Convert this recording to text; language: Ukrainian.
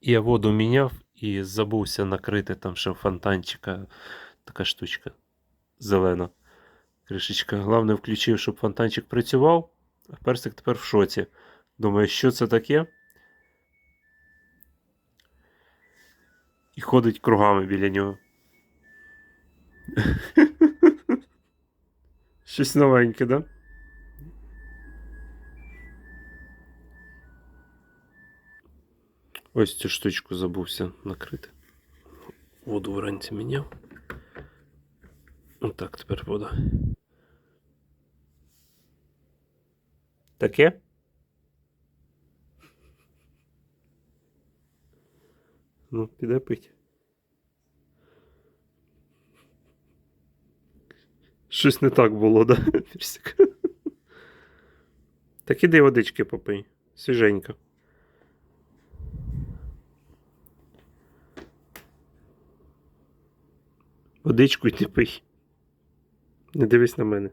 Я воду міняв і забувся накрити там ще фонтанчика. Така штучка зелена. Кришечка. Головне включив, щоб фонтанчик працював. А персик тепер в шоці. Думаю, що це таке? І ходить кругами біля нього. Щось новеньке, да? Ось цю штучку забувся накрити. Воду вранці міняв. Отак тепер вода. Таке? Ну, піде пить. Щось не так було, да? Персик? Так іди водички попий. Свіженько. Водичку йди пий. Не дивись на мене.